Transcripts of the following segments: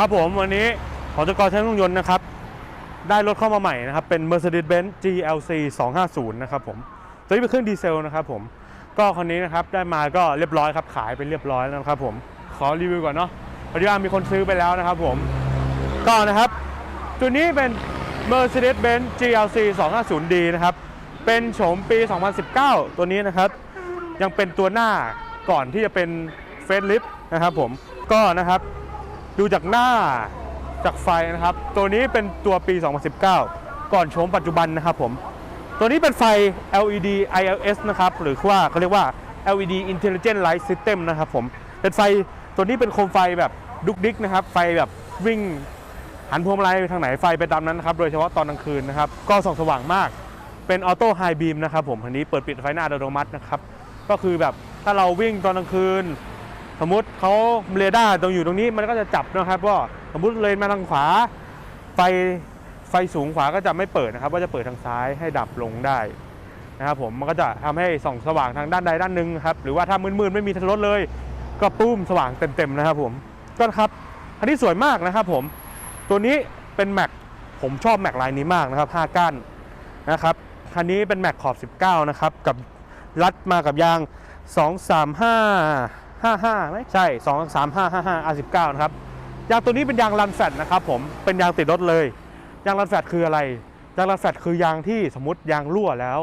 ครับผมวันนี้หอจกรใช้เครื่องยนต์นะครับ ได้รถเข้ามาใหม่นะครับ เป็น Mercedes-Benz GLC 250 นะครับผม ตัวนี้เป็นเครื่องดีเซลนะครับผม ก็คันนี้นะครับได้มาก็เรียบร้อยครับขายไปเรียบร้อยแล้วนะครับผม ขอรีวิวก่อนเนาะพอดีว่ามีคนซื้อไปแล้วนะครับผม ก็นะครับ ตัวนี้เป็น Mercedes-Benz GLC 250D นะครับ เป็นโฉมปี 2019 ตัวนี้นะครับ ยังเป็นตัวหน้าก่อนที่จะเป็นเฟสลิฟนะครับผม ก็นะครับ ดูจากหน้าจากไฟนะครับ ตัวนี้เป็นตัวปี 2019 ก่อนโฉมปัจจุบันนะครับผม ตัวนี้เป็นไฟ LED ILS นะครับ หรือว่าเขาเรียกว่า LED Intelligent Light System นะครับผม เป็นไฟตัวนี้เป็นโคมไฟแบบดุกดิกนะครับ ไฟแบบวิ่งหันพวงมาลัยไปทางไหนไฟไปตามนั้นนะครับ โดยเฉพาะตอนกลางคืนนะครับ ก็ส่องสว่างมาก เป็นออโต้ไฮบีมนะครับผมอันนี้เปิดปิดไฟหน้าอัตโนมัตินะครับ ก็คือแบบถ้าเราวิ่งตอนกลางคืน สมมติเขาเรดาร์ตรงอยู่ตรงนี้มันก็จะจับนะครับว่าสมมติเลยมาทางขวา ไฟไฟสูงขวาก็จะไม่เปิดนะครับ ก็จะเปิดทางซ้ายให้ดับลงได้นะครับผมมันก็จะทำให้ส่องสว่างทางด้านใดด้านหนึ่งครับหรือว่าถ้ามืดๆไม่มีรถเลย ก็ปุ้มสว่างเต็มๆนะครับผมก็ครับอันนี้สวยมากนะครับผมตัวนี้เป็นแม็กผมชอบแม็กลายนี้มากนะครับ5ก้านนะครับคันนี้เป็นแม็กขอบ 19 นะครับกับรัดมากับยาง 235 55ไหมใช่ 23555 R19 นะครับ ยางตัวนี้เป็นยางรันแฟตนะครับผม เป็นยางติดรถเลย ยางรันแฟตคืออะไร ยางรันแฟตคือยางที่สมมติยางรั่วแล้ว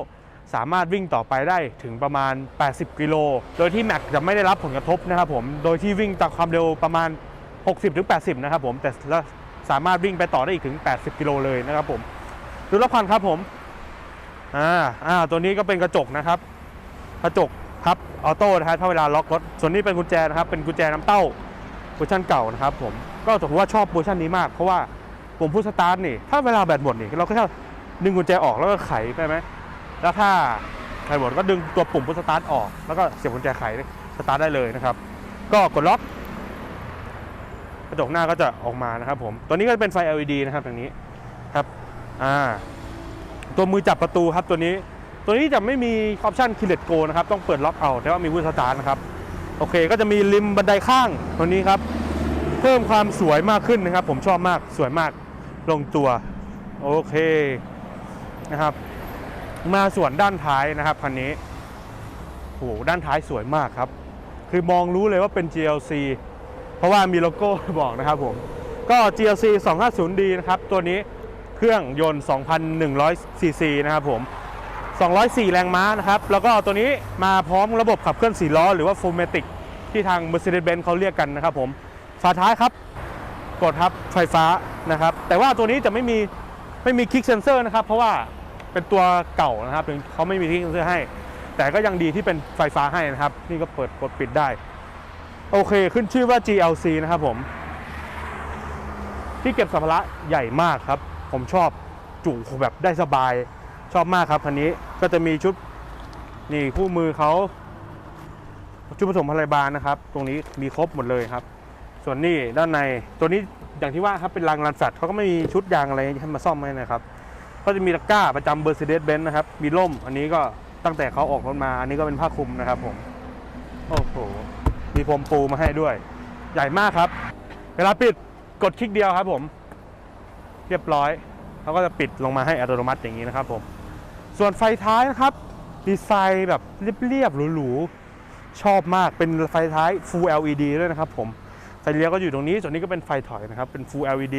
สามารถวิ่งต่อไปได้ถึงประมาณ 80 กิโล โดยที่แม็กจะไม่ได้รับผลกระทบนะครับผม โดยที่วิ่งตามความเร็วประมาณ 60-80 นะครับผม แต่สามารถวิ่งไปต่อได้อีกถึง 80 กิโลเลยนะครับผม ดูรอบคันครับผม อ่า อ่า ตัวนี้ก็เป็นกระจกนะครับ กระจก ออโต้นะครับถ้าเวลาล็อกรถส่วนนี้เป็นกุญแจนะครับเป็นกุญแจน้ำเต้าเวอร์ชันเก่านะครับผมก็ถือว่าชอบเวอร์ชันนี้มากเพราะว่าผมพูดสตาร์ทนี่ถ้าเวลาแบตหมดนี่เราก็แค่ดึงกุญแจออกแล้วก็ไขไปไหมแล้วถ้าไขหมดก็ดึงตัวปุ่มพุชสตาร์ทออก แล้วก็เสียบกุญแจไขสตาร์ทได้เลยนะครับ ก็กดล็อกกระจกหน้าก็จะออกมานะครับผมตัวนี้ก็เป็นไฟ LED นะครับอย่างนี้ครับอ่าตัวมือจับประตูครับตัวนี้ ตัวนี้จะไม่มีออปชันคิเลตโกนะครับ ต้องเปิดล็อกเอา แต่ว่ามีพุชสตาร์นะครับ โอเค ก็จะมีริมบันไดข้างตัวนี้ครับ เพิ่มความสวยมากขึ้นนะครับ ผมชอบมาก สวยมาก ลงตัว โอเคนะครับ มาส่วนด้านท้ายนะครับคันนี้โหด้านท้ายสวยมากครับ คือมองรู้เลยว่าเป็น GLC เพราะว่ามีโลโก้บอกนะครับผม ก็ GLC 250D นะครับ ตัวนี้เครื่องยนต์ 2,100ซีซีนะครับผม 204 แรงม้านะครับ แล้วก็ตัวนี้มาพร้อมระบบขับเคลื่อน4ล้อ หรือว่า f o r m a t i c ที่ทาง Mercedes-Benz เขาเรียกกันนะครับผมฝาท้ายครับ กดครับไฟฟ้านะครับ แต่ว่าตัวนี้จะไม่มีไม่มีคลิกเซนเซอร์นะครับ เพราะว่าเป็นตัวเก่านะครับถึงเขาไม่มีคลิกเซนเซอร์ให้ แต่ก็ยังดีที่เป็นไฟฟ้าให้นะครับ นี่ก็เปิดกดปิดได้ โอเคขึ้นชื่อว่า GLC นะครับผม ที่เก็บสัมภาระใหญ่มากครับ ผมชอบจุแบบได้สบาย ชอบมากครับคันนี้ก็จะมีชุดนี่คู่มือเขาชุดผสมพยาบาลนะครับ ตรงนี้มีครบหมดเลยครับ ส่วนนี้ด้านในตัวนี้อย่างที่ว่าครับเป็นรางรันแฟตว์เขาก็ไม่มีชุดยางอะไรให้มาซ่อมให้นะครับ ก็จะมีตะกร้าประจำ Mercedes-Benz นนะครับ มีร่ม อันนี้ก็ตั้งแต่เขาออกรถมา อันนี้ก็เป็นผ้าคลุมนะครับผม โอ้โห มีพรมปูมาให้ด้วย ใหญ่มากครับ เวลาปิดกดคลิกเดียวครับผม เรียบร้อยเขาก็จะปิดลงมาให้อัตโนมัติอย่างนี้นะครับผม ส่วนไฟท้ายนะครับ ดีไซน์แบบเรียบๆหรูๆชอบมากเป็นไฟท้าย Full LED ด้วยนะครับผมไฟเลี้ยวก็อยู่ตรงนี้ส่วนนี้ก็เป็นไฟถอยนะครับ เป็น Full LED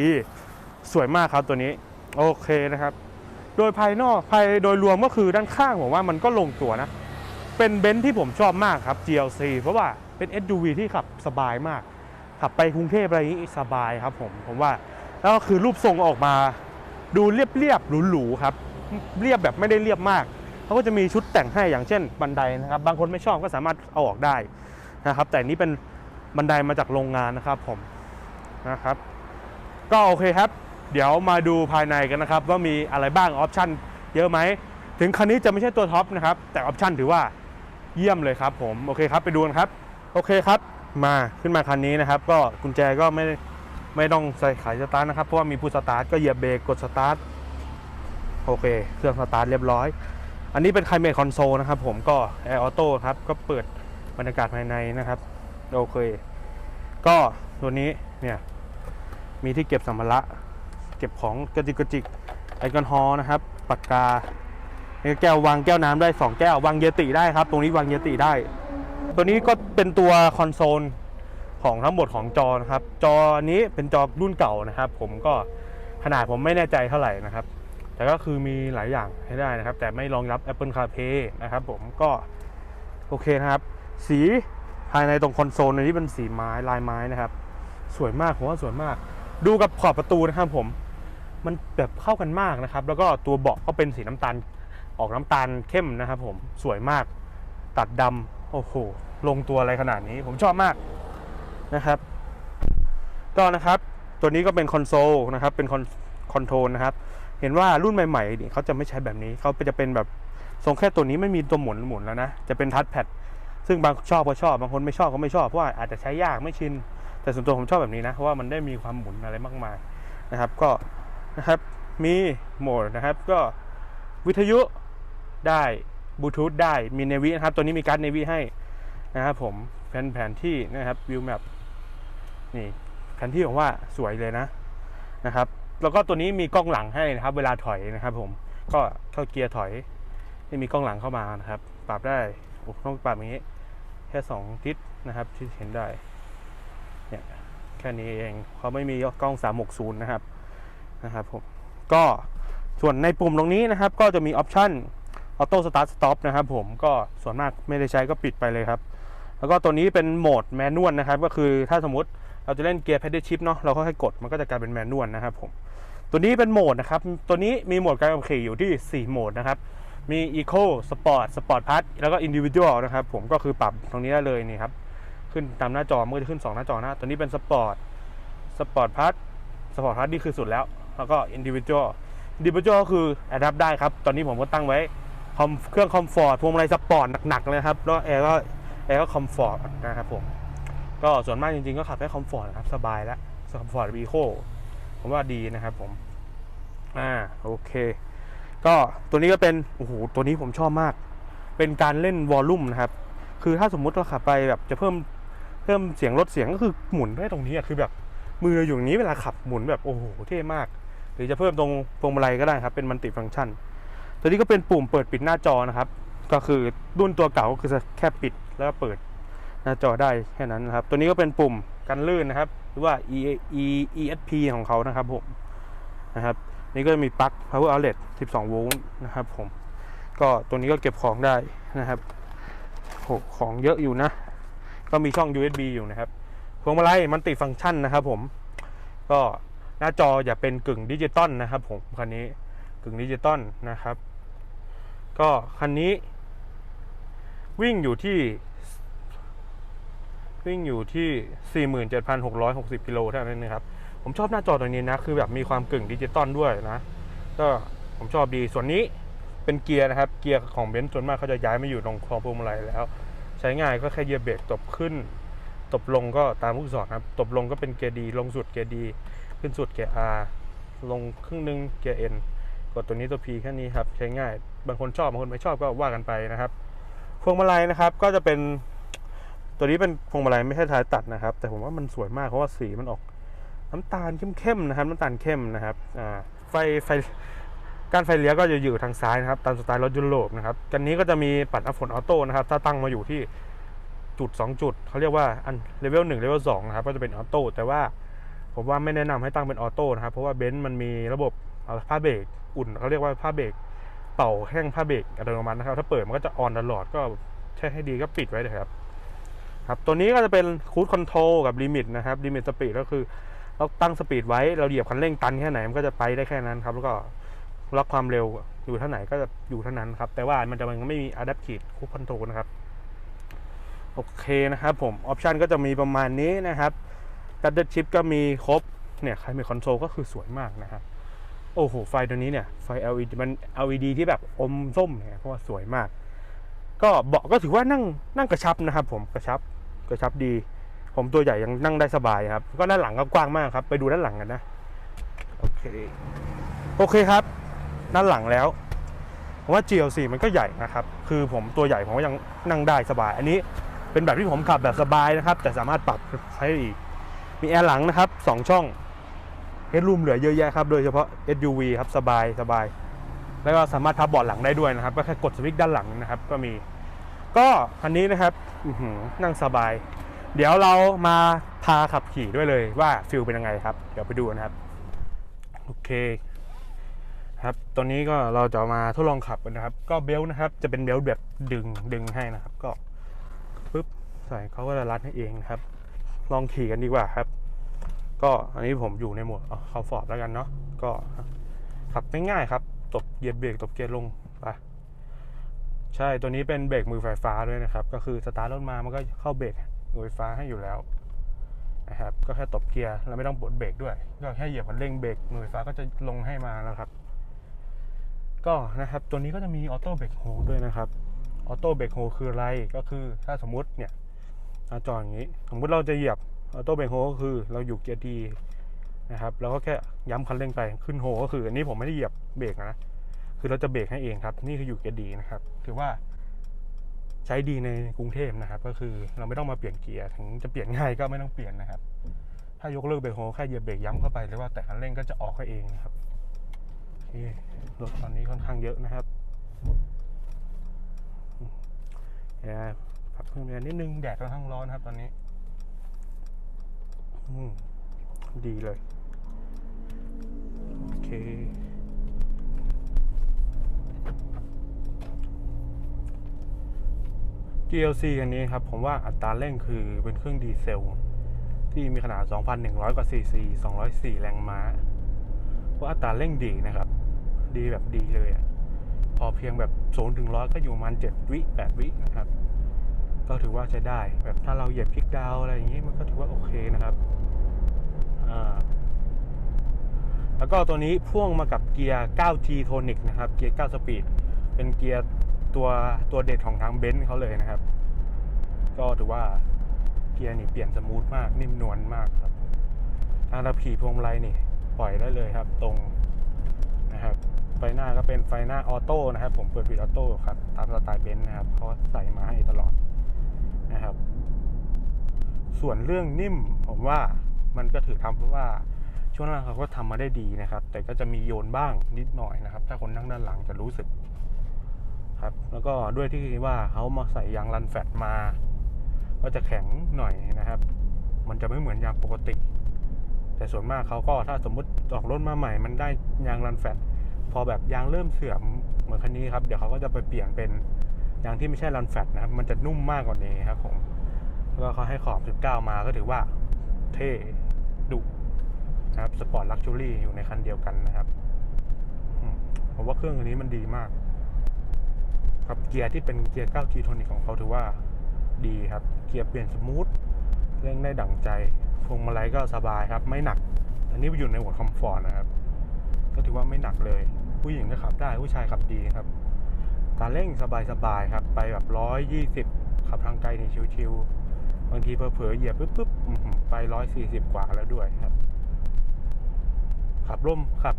สวยมากครับตัวนี้ โอเคนะครับ โดยภายนอกภายโดยรวมก็คือด้านข้างผมว่ามันก็ลงตัวนะ เป็นเบนซ์ที่ผมชอบมากครับ GLC เพราะว่าเป็น SUV ที่ขับสบายมาก ขับไปกรุงเทพอะไรนี้สบายครับผมผมว่า แล้วก็คือรูปทรงออกมาดูเรียบๆหรูๆครับ เรียบแบบไม่ได้เรียบมากเขาก็จะมีชุดแต่งให้อย่างเช่นบันไดนะครับ บางคนไม่ชอบก็สามารถเอาออกได้นะครับ แต่นี้เป็นบันไดมาจากโรงงานนะครับผมนะครับ ก็โอเคครับ เดี๋ยวมาดูภายในกันนะครับ ว่ามีอะไรบ้างออปชั่นเยอะไหมถึงคันนี้จะไม่ใช่ตัวท็อปนะครับ แต่ออปชั่นถือว่าเยี่ยมเลยครับผมโอเคครับไปดูกันครับ โอเคครับ มาขึ้นมาคันนี้นะครับ ก็กุญแจก็ไม่ไม่ต้องใส่ขายสตาร์ทนะครับเพราะว่ามีพูสตาร์ทก็เหยียบเบรกกดสตาร์ท โอเค เครื่องสตาร์ทเรียบร้อย อันนี้เป็นไคลเมทคอนโซลนะครับผมก็แอร์ออโต้ครับก็เปิดบรรยากาศภายในนะครับ โอเค ก็ตัวนี้เนี่ยมีที่เก็บสัมภาระเก็บของกระจิกกระจิกแอลกอฮอล์นะครับปากกาแก้ววางแก้วน้ำได้ 2 แก้ววางเยติได้ครับ ตรงนี้วางเยติได้ ตัวนี้ก็เป็นตัวคอนโซลของทั้งหมดของจอนะครับ จอนี้เป็นจอรุ่นเก่านะครับ ผมก็ขนาดผมไม่แน่ใจเท่าไหร่นะครับ แต่ก็คือมีหลายอย่างให้ได้นะครับ แต่ไม่รองรับ Apple CarPlay นะครับผมก็โอเคนะครับ สีภายในตรงคอนโซลในนี้เป็นสีไม้ลายไม้นะครับ สวยมากผมว่าสวยมาก ดูกับขอบประตูนะครับผม มันแบบเข้ากันมากนะครับ แล้วก็ตัวเบาะก็เป็นสีน้ำตาลออกน้ำตาลเข้มนะครับ ผมสวยมาก ตัดดำโอ้โหลงตัวอะไรขนาดนี้ผมชอบมากนะครับก็นะครับ ตัวนี้ก็เป็นคอนโซลนะครับเป็นคอนคอนโทรลนะครับ เห็นว่ารุ่นใหม่ๆนี่เขาจะไม่ใช้แบบนี้เขาจะเป็นแบบทรงแค่ตัวนี้ไม่มีตัวหมุนหมุนแล้วนะจะเป็นทัชแพดซึ่งบางชอบก็ชอบบางคนไม่ชอบก็ไม่ชอบเพราะว่าอาจจะใช้ยากไม่ชินแต่ส่วนตัวผมชอบแบบนี้นะเพราะว่ามันได้มีความหมุนอะไรมากมายนะครับ ก็นะครับมีโหมดนะครับก็วิทยุได้บลูทูธได้มีเนวินะครับตัวนี้มีการ์ดเนวิให้นะครับผมแผนแผนที่นะครับวิวแมปนี่แผนที่ผมว่าสวยเลยนะนะครับ แล้วก็ตัวนี้มีกล้องหลังให้นะครับ เวลาถอยนะครับ ผมก็เข้าเกียร์ถอยที่มีกล้องหลังเข้ามานะครับ ปรับได้โอ้ต้องปรับอย่างนี้ แค่สองทิศนะครับที่เห็นได้เนี่ยแค่นี้เองเขาไม่มีกล้อง 360 นะครับนะครับผมก็ส่วนในปุ่มตรงนี้นะครับ ก็จะมีออปชันออโต้สตาร์ทสต็อปนะครับผมก็ส่วนมากไม่ได้ใช้ก็ปิดไปเลยครับ แล้วก็ตัวนี้เป็นโหมดแมนนวลนะครับ ก็คือถ้าสมมติ เราจะเล่นเกียร์ pedal shift เนาะเราก็ให้กดมันก็จะกลายเป็นแมนนวลนะครับผมตัวนี้เป็นโหมดนะครับ ตัวนี้มีโหมดการขับขี่อยู่ที่ 4 โหมดนะครับ มี Eco Sport Sport Plus แล้วก็ Individual นะครับผมก็คือปรับตรงนี้ได้เลยนี่ครับ ขึ้นตามหน้าจอมันก็จะขึ้น 2 หน้าจอนะ ตัวนี้เป็นสปอร์ตสปอร์ตพัทสปอร์ตพัทนี่คือสุดแล้ว แล้วก็อินดิวิ u a l อินดิวิ u a l ก็คือแอดับได้ครับ ตอนนี้ผมก็ตั้งไว้คอมเครื่องคอมฟอร์ตพวงมาลัยสปอร์ตหนักๆเลยครับ แล้วแอร์ก็แอร์ก็คอมฟอร์ตนะครับผม ก็ส่วนมากจริงๆก็ขับแค่คอมฟอร์ตนะครับ สบายแล้วคอมฟอร์ตวีโคผมว่าดีนะครับผม อ่าโอเค ก็ตัวนี้ก็เป็น โอ้โห ตัวนี้ผมชอบมาก เป็นการเล่นวอลลุ่มนะครับ คือถ้าสมมุติเราขับไปแบบจะเพิ่มเพิ่มเสียงลดเสียงก็คือหมุนได้ตรงนี้อะคือแบบมืออยู่อย่างนี้เวลาขับหมุนแบบโอ้โหเท่มาก หรือจะเพิ่มตรงพวงมาลัยก็ได้ครับ เป็นมัลติฟังก์ชัน ตัวนี้ก็เป็นปุ่มเปิดปิดหน้าจอนะครับ ก็คือรุ่นตัวเก่าก็คือแค่ปิดแล้วก็เปิด หน้าจอได้แค่นั้นนะครับ ตัวนี้ก็เป็นปุ่มกันลื่นนะครับ หรือว่า e e esp ของเขานะครับผมนะครับนี่ก็จะมีปลั๊ก power outlet 12 โวลต์นะครับผมก็ตัวนี้ก็เก็บของได้นะครับโหของเยอะอยู่นะ ก็มีช่อง USB อยู่นะครับพวงมาลัยมันติฟังก์ชันนะครับ ผม ก็หน้าจออย่าเป็นกึ่งดิจิตอลนะครับ ผมคันนี้กึ่งดิจิตอลนะครับ ก็คันนี้วิ่งอยู่ที่ วิ่งอยู่ที่ 47,660กิโลเท่านั้นนะครับ ผมชอบหน้าจอตัวนี้นะ คือแบบมีความกึ่งดิจิตอลด้วยนะ ก็ผมชอบดี ส่วนนี้เป็นเกียร์นะครับ เกียร์ของเบนซ์ส่วนมากเขาจะย้ายมาอยู่ตรงคอพวงมาลัยแล้ว ใช้ง่ายก็แค่เหยียบเบรกตบขึ้น ตบลงก็ตามลูกศรครับ ตบลงก็เป็นเกียร์ดี ลงสุดเกียร์ดี ขึ้นสุดเกียร์ R ลงครึ่งหนึงเกียร์ N กดตัวนี้ตัว P แค่นี้ครับ ใช้ง่าย บางคนชอบ บางคนไม่ชอบก็ว่ากันไปนะครับ พวงมาลัยนะครับก็จะเป็น ตัวนี้เป็นพวงมาลัยไม่ใช่ท้ายตัดนะครับ แต่ผมว่ามันสวยมากเพราะว่าสีมันออกน้ำตาลเข้มๆนะครับ น้ำตาลเข้มนะครับไฟไฟการไฟเลี้ยวก็จะอยู่ทางซ้ายนะครับ ตามสไตล์รถยุโรปนะครับกันนี้ก็จะมีปัดอัพฝนออโต้นะครับถ้าตั้งมาอยู่ที่จุด 2 จุดเขาเรียกว่าอันเลเวล1เลเวล2นะครับก็จะเป็นออโต้แต่ว่าผมว่าไม่แนะนำให้ตั้งเป็นออโต้นะครับ เพราะว่าเบนซ์มันมีระบบผ้าเบรกอุ่นเขาเรียกว่าผ้าเบรกเป่าแห้งผ้าเบรกอัตโนมัตินะครับ ถ้าเปิดมันก็จะออนตลอดก็ใช้ให้ดีก็ปิดไว้เลยครับ ครับตัวนี้ก็จะเป็นคูดคอนโทรลกับลิมิตนะครับลิมิตสปีดก็คือเราตั้งสปีดไว้เราเหยียบคันเร่งตันแค่ไหนมันก็จะไปได้แค่นั้นครับแล้วก็ล็อกความเร็วอยู่เท่าไหนก็จะอยู่เท่านั้นครับแต่ว่ามันจะมันไม่มี adaptive cruise control นะครับโอเคนะครับผมออปชันก็จะมีประมาณนี้นะครับ paddle shift ก็มีครบเนี่ยใครมีคอนโซลก็คือสวยมากนะครับโอ้โหไฟตัวนี้เนี่ยไฟ LED มัน LED ที่แบบอมส้มเนี่ยเพราะว่าสวยมาก ก็เบาะก็ถือว่านั่งนั่งกระชับนะครับผมกระชับ กระชับดี ผมตัวใหญ่ยังนั่งได้สบายครับ ก็ด้านหลังก็กว้างมากครับ ไปดูด้านหลังกันนะ โอเค โอเคครับ ด้านหลังแล้วผมว่า GLC มันก็ใหญ่นะครับ คือผมตัวใหญ่ผมก็ยังนั่งได้สบาย อันนี้เป็นแบบที่ผมขับแบบสบายนะครับ แต่สามารถปรับให้อีก มีแอร์หลังนะครับ 2 ช่องฮดรูมเหลือเยอะแยะครับ โดยเฉพาะ SUV ครับสบายสบาย แล้วก็สามารถพับเบาะหลังได้ด้วยนะครับ ก็แค่กดสวิตช์ด้านหลังนะครับ ก็มี ก็คันนี้นะครับนั่งสบาย เดี๋ยวเรามาพาขับขี่ด้วยเลยว่าฟิลเป็นยังไงครับ เดี๋ยวไปดูนะครับ โอเค ครับตอนนี้ก็เราจะมาทดลองขับกันนะครับ ก็เบลต์นะครับ จะเป็นเบลต์แบบดึงดึงให้นะครับ ก็ปึ๊บใส่เขาก็จะรัดให้เองครับ ลองขี่กันดีกว่าครับ ก็อันนี้ผมอยู่ในโหมดคอมฟอร์ตแล้วกันเนาะก็ขับง่ายๆครับ ตบเหยียบเบรกตบเกียร์ลงไป ใช่ตัวนี้เป็นเบรกมือไฟฟ้าด้วยนะครับ ก็คือสตาร์ทรถมามันก็เข้าเบรกมือไฟฟ้าให้อยู่แล้วนะครับ ก็แค่ตบเกียร์แล้วไม่ต้องปลดเบรกด้วย ก็แค่เหยียบคันเร่งเบรกมือไฟฟ้าก็จะลงให้มาแล้วครับ ก็นะครับตัวนี้ก็จะมีออโต้เบรกโฮด้วยนะครับออโต้เบรกโฮคืออะไรก็คือถ้าสมมติเนี่ยจอดอย่างนี้ สมมุติเราจะเหยียบออโต้เบรกโฮก็คือเราอยู่เกียร์ดีนะครับเราก็แค่ย้ำคันเร่งไปขึ้นโฮก็คือ อันนี้ผมไม่ได้เหยียบเบรกนะ คือเราจะเบรกให้เองครับ นี่คืออยู่เกียร์ดีนะครับ ถือว่าใช้ดีในกรุงเทพนะครับ ก็คือเราไม่ต้องมาเปลี่ยนเกียร์ถึงจะเปลี่ยนง่ายก็ไม่ต้องเปลี่ยนนะครับ ถ้ายกเลิกเบรกโฮแค่เหยียบเบรกย้ำเข้าไปหรือว่าแต่คันเร่งก็จะออกให้เองนะครับรถตอนนี้ค่อนข้างเยอะนะครับแอร์ปรับเพิ่มแอร์นิดนึงแดดค่อนข้างร้อนครับ ตอนนี้อืมดีเลย โอเค GLC อันนี้ครับ ผมว่าอัตราเร่งคือเป็นเครื่องดีเซล ที่มีขนาด 2,100 กว่าซีซี204 แรงม้าเพราะอัตราเร่งดีนะครับ ดีแบบดีเลยอะพอเพียงแบบ0ูนย์ถึงร้อยก็อยู่ประมาณ7วิ 8 วินะครับ ก็ถือว่าใช้ได้ แบบถ้าเราเหยียบคลิกดาวอะไรอย่างนี้มันก็ถือว่าโอเคนะครับ แล้วก็ตัวนี้พ่วงมากับเกียร์ 9G Tonic นะครับ เกียร์ 9 สปีด เป็นเกียร์ ตัวตัวเด็ดของทางเบนซ์เขาเลยนะครับ ก็ถือว่าเกียร์นี่เปลี่ยนสมูทมากนิ่มนวลมากครับถ้าเราขี่พวงมาลัยนี่ ปล่อยได้เลยครับ ตรงนะครับไฟหน้าก็เป็นไฟหน้าออโต้นะครับ ผมเปิดปิดออโต้ครับตามสไตล์เบนซ์นะครับเขาใส่มาให้ตลอดนะครับ ส่วนเรื่องนิ่มผมว่ามันก็ถือทำเพราะว่าช่วงแรกเขาก็ทำมาได้ดีนะครับ แต่ก็จะมีโยนบ้างนิดหน่อยนะครับ ถ้าคนนั่งด้านหลังจะรู้สึก ครับ แล้วก็ด้วยที่ว่าเขามาใส่ยางรันแฟตมา ก็จะแข็งหน่อยนะครับ มันจะไม่เหมือนยางปกติ แต่ส่วนมากเขาก็ถ้าสมมติออกรถมาใหม่ มันได้ยางรันแฟตพอแบบยางเริ่มเสื่อมเหมือนคันนี้ครับ เดี๋ยวเขาก็จะไปเปลี่ยนเป็นยางที่ไม่ใช่รันแฟตนะครับ มันจะนุ่มมากกว่านี้ครับผม แล้วก็เขาให้ขอบ 19 มาก็ถือว่าเท่ดุนะครับสปอร์ตลักชัวรี่อยู่ในคันเดียวกันนะครับผมว่าเครื่องอันนี้มันดีมาก ครับเกียร์ที่เป็นเกียร์ 9G โทนิกของเขาถือว่าดีครับ เกียร์เปลี่ยนสมูทเร่งได้ดั่งใจพวงมาลัยก็สบายครับ ไม่หนัก อันนี้อยู่ในโหมดคอมฟอร์ตนะครับ ก็ถือว่าไม่หนักเลย ผู้หญิงก็ขับได้ผู้ชายขับดีครับ การเร่งสบายๆครับ ไปแบบร้อยยี่สิบขับทางไกลนี่ชิวๆบางทีเผลอๆเหยียบปุ๊บปุ๊บไปร้อยสี่สิบกว่าแล้วด้วยครับ ขับร่มขับ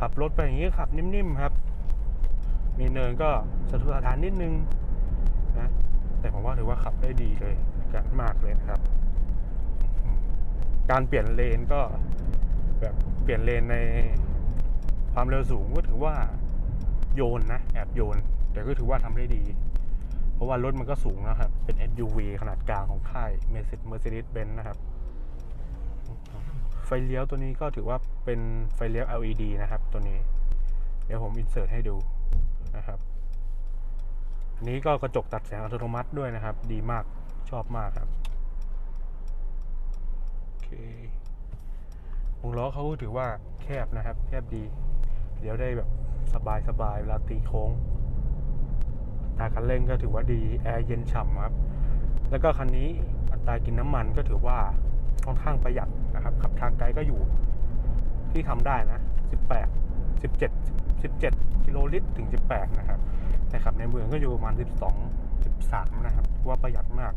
ขับรถไปอย่างนี้ขับนิ่มๆครับ มีเนินก็สะทุสะทานนิดนึงนะแต่ผมว่าถือว่าขับได้ดีเลยกันมากเลยนะครับ การเปลี่ยนเลนก็แบบเปลี่ยนเลนในความเร็วสูงก็ถือว่าโยนนะแอบโยน แต่ก็ถือว่าทำได้ดี เพราะว่ารถมันก็สูงนะครับ เป็น SUV ขนาดกลางของค่าย Mercedes-Benz นะครับ ไฟเลี้ยวตัวนี้ก็ถือว่าเป็นไฟเลี้ยว LED นะครับตัวนี้ เดี๋ยวผมอินเสิร์ตให้ดู นะครับอันนี้ก็กระจกตัดแสงอัตโนมัติด้วยนะครับ ดีมากชอบมากครับโอเควงล้อเขาถือว่าแคบนะครับ แคบดี เดี๋ยวได้แบบสบายสบายๆเวลาตีโค้งตาการเร่งก็ถือว่าดีแอร์เย็นฉ่ำครับ แล้วก็คันนี้อัตรากินน้ำมันก็ถือว่าค่อนข้างประหยัดนะครับขับทางไกลก็อยู่ที่ทำได้นะ 18 17 17 กิโลลิตรถึง 18 นะครับ แต่ขับในเมืองก็อยู่ประมาณ 12 13 นะครับ ว่าประหยัดมาก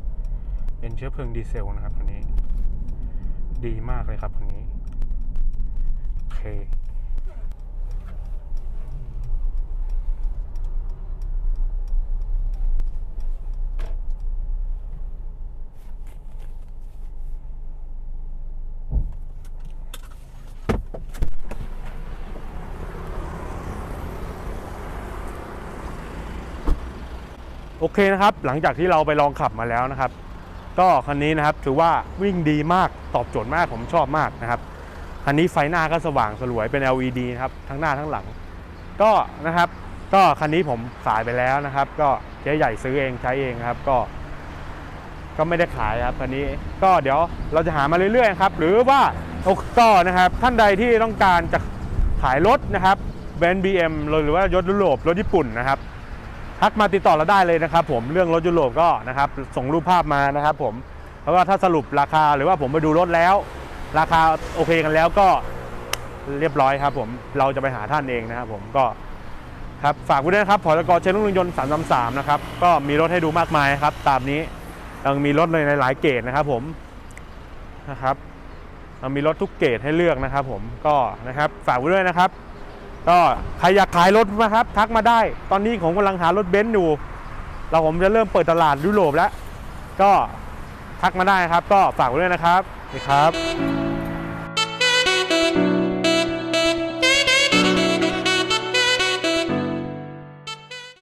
เป็นเชื้อเพลิงดีเซลนะครับคันนี้ ดีมากเลยครับคันนี้ โอเค เคนะครับ หลังจากที่เราไปลองขับมาแล้วนะครับ ก็คันนี้นะครับถือว่าวิ่งดีมากตอบโจทย์มากผมชอบมากนะครับคันนี้ไฟหน้าก็สว่างสลวยเป็น LED นะครับทั้งหน้าทั้งหลัง ก็นะครับ ก็คันนี้ผมขายไปแล้วนะครับ ก็เจ๊ใหญ่ซื้อเองใช้เองครับก็ ก็ไม่ได้ขายครับคันนี้ก็เดี๋ยวเราจะหามาเรื่อยๆครับหรือว่าก็นะครับท่านใดที่ต้องการจะขายรถนะครับแบรนด์ BM หรือว่ารถยุโรปรถญี่ปุ่นนะครับ ทักมาติดต่อเราได้เลยนะครับผมเรื่องรถยุโรปก็นะครับส่งรูปภาพมานะครับผมแล้วก็ถ้าสรุปราคาหรือว่าผมไปดูรถแล้ว ราคาโอเคกันแล้วก็เรียบร้อยครับผมเราจะไปหาท่านเองนะครับผมก็ครับฝากไว้ด้วยนะครับพอตกเชนรุ่งยนต์333นะครับก็มีรถให้ดูมากมายครับตามนี้ยังมีรถเลยในหลายเกรดนะครับผมนะครับยังมีรถทุกเกรดให้เลือกนะครับผมก็นะครับฝากไว้ด้วยนะครับ ก็ใครอยากขายรถนะครับ ทักมาได้ ตอนนี้ผมกำลังหารถเบนซ์อยู่ เราผมจะเริ่มเปิดตลาดยุโรปแล้ว ก็ทักมาได้ครับ ก็ฝากไว้ด้วยนะครับนี่ครับ